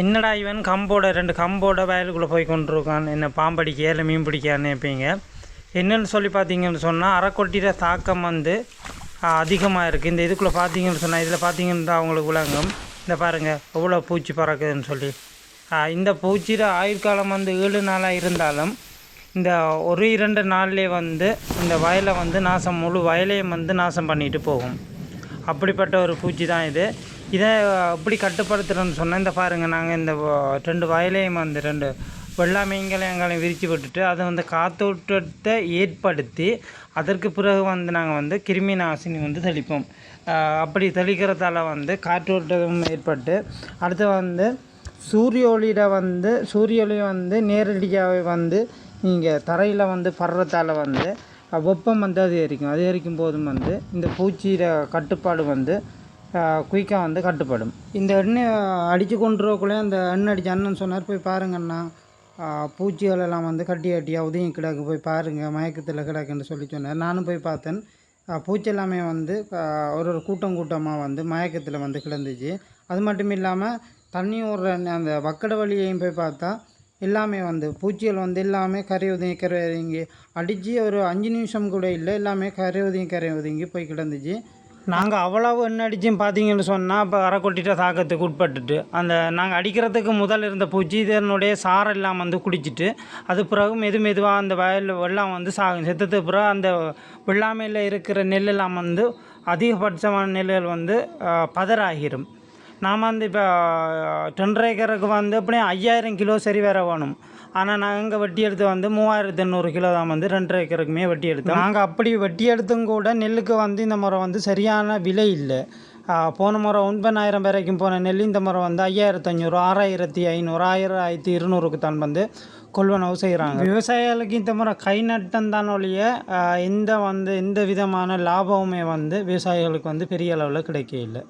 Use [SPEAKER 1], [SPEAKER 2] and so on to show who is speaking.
[SPEAKER 1] என்னடா இவன் கம்போட ரெண்டு கம்போட வயலுக்குள்ளே போய் கொண்டிருக்கான்? என்ன பாம்படிக்க இல்லை மீன் பிடிக்கான்னு நினைப்பீங்க? என்னன்னு சொல்லி பார்த்தீங்கன்னு சொன்னால் அரைக்கொட்டியில் தாக்கம் வந்து அதிகமாக இருக்குது இந்த இதுக்குள்ளே பார்த்தீங்கன்னு சொன்னால் இதில் பார்த்தீங்கன்னா அவங்களுக்கு விளங்கும். இந்த பாருங்கள் எவ்வளோ பூச்சி பறக்குதுன்னு சொல்லி. இந்த பூச்சியில் ஆயுட்காலம் வந்து ஏழு நாளாக இருந்தாலும் இந்த ஒரு இரண்டு நாள்லேயே வந்து இந்த வயலை வந்து நாசம் முழு வயலையும் வந்து நாசம் பண்ணிட்டு போகும். அப்படிப்பட்ட ஒரு பூச்சி தான் இது. இதை எப்படி கட்டுப்படுத்துகிறோன்னு சொன்னால் இந்த பாருங்கள் நாங்கள் இந்த ரெண்டு வயலையும் வந்து ரெண்டு வெள்ளாமைங்களையும் எங்களையும் விரித்து விட்டுட்டு அதை வந்து காத்தோட்டத்தை ஏற்படுத்தி அதற்கு பிறகு வந்து நாங்கள் வந்து கிருமி நாசினி வந்து தெளிப்போம். அப்படி தெளிக்கிறதால வந்து காற்றோட்டம் ஏற்பட்டு அடுத்து வந்து சூரிய ஒளியிட வந்து சூரிய ஒளி வந்து நேரடியாகவே வந்து நீங்கள் தரையில் வந்து படுறதால வந்து வெப்பம் வந்து அதிகரிக்கும். அதிகரிக்கும் போதும் வந்து இந்த பூச்சியிட கட்டுப்பாடு வந்து குயிக்காக வந்து கட்டுப்படும். இந்த எண்ணெய் அடித்து கொண்டுறக்குள்ளே அந்த எண்ணெய் அடித்த அண்ணன் சொன்னார் போய் பாருங்கண்ணா பூச்சிகள் எல்லாம் வந்து கட்டி கட்டியாக உதயம் கிடக்கு. போய் பாருங்கள் மயக்கத்தில் கிடக்குன்னு சொல்லி சொன்னார். நானும் போய் பார்த்தேன். பூச்சி எல்லாமே வந்து ஒரு ஒரு கூட்டம் கூட்டமாக வந்து மயக்கத்தில் வந்து கிடந்துச்சு. அது மட்டும் இல்லாமல் தண்ணி ஓடுற அந்த வக்கட வழியையும் போய் பார்த்தா எல்லாமே வந்து பூச்சிகள் வந்து எல்லாமே கரை ஒதுங்கி கரை ஒதுங்கி அடித்து ஒரு அஞ்சு நிமிஷம் கூட இல்லை எல்லாமே கரை ஒதுங்கி கரை ஒதுங்கி போய் கிடந்துச்சு. நாங்கள் அவ்வளவு என்ன அடிச்சும் பார்த்தீங்கன்னு சொன்னால் இப்போ அரைக்கொட்டிட்ட தாக்கத்துக்கு உட்பட்டுட்டு அந்த நாங்கள் அடிக்கிறதுக்கு முதல் இருந்த பூச்சி இதனுடைய சாரெல்லாம் வந்து குடிச்சிட்டு அது பிறகு மெது மெதுவாக அந்த வயல் வெள்ளம் வந்து சாகும் செத்ததுக்கு பிறகு அந்த வெள்ளாமையில் இருக்கிற நெல்லெல்லாம் வந்து அதிகபட்சமான நெல்கள் வந்து பதறாகிடும் நாம் வந்து இப்போ ரெண்டரை ஏக்கருக்கு வந்து அப்படியே ஐயாயிரம் கிலோ சரி வேற வேணும். ஆனால் நாங்கள் வட்டி எடுத்து வந்து மூவாயிரத்தி எண்ணூறு கிலோ தான் வந்து ரெண்டரை ஏக்கருக்குமே வட்டி எடுத்தோம். நாங்கள் அப்படி வட்டி எடுத்தும் கூட நெல்லுக்கு வந்து இந்த முறை வந்து சரியான விலை இல்லை. போன முறை ஒன்பதாயிரம் வரைக்கும் போன நெல் இந்த முறை வந்து ஐயாயிரத்தி ஐநூறு ஆறாயிரத்தி ஐநூறு ஆயிரம் ஆயிரத்தி இருநூறுக்கு தான் வந்து கொள்வனவு செய்கிறாங்க விவசாயிகளுக்கு இந்த முறை கை நட்டம்தான் ஒழிய இந்த எந்த வந்து எந்த விதமான லாபமுமே வந்து விவசாயிகளுக்கு வந்து பெரிய அளவில் கிடைக்க இல்லை.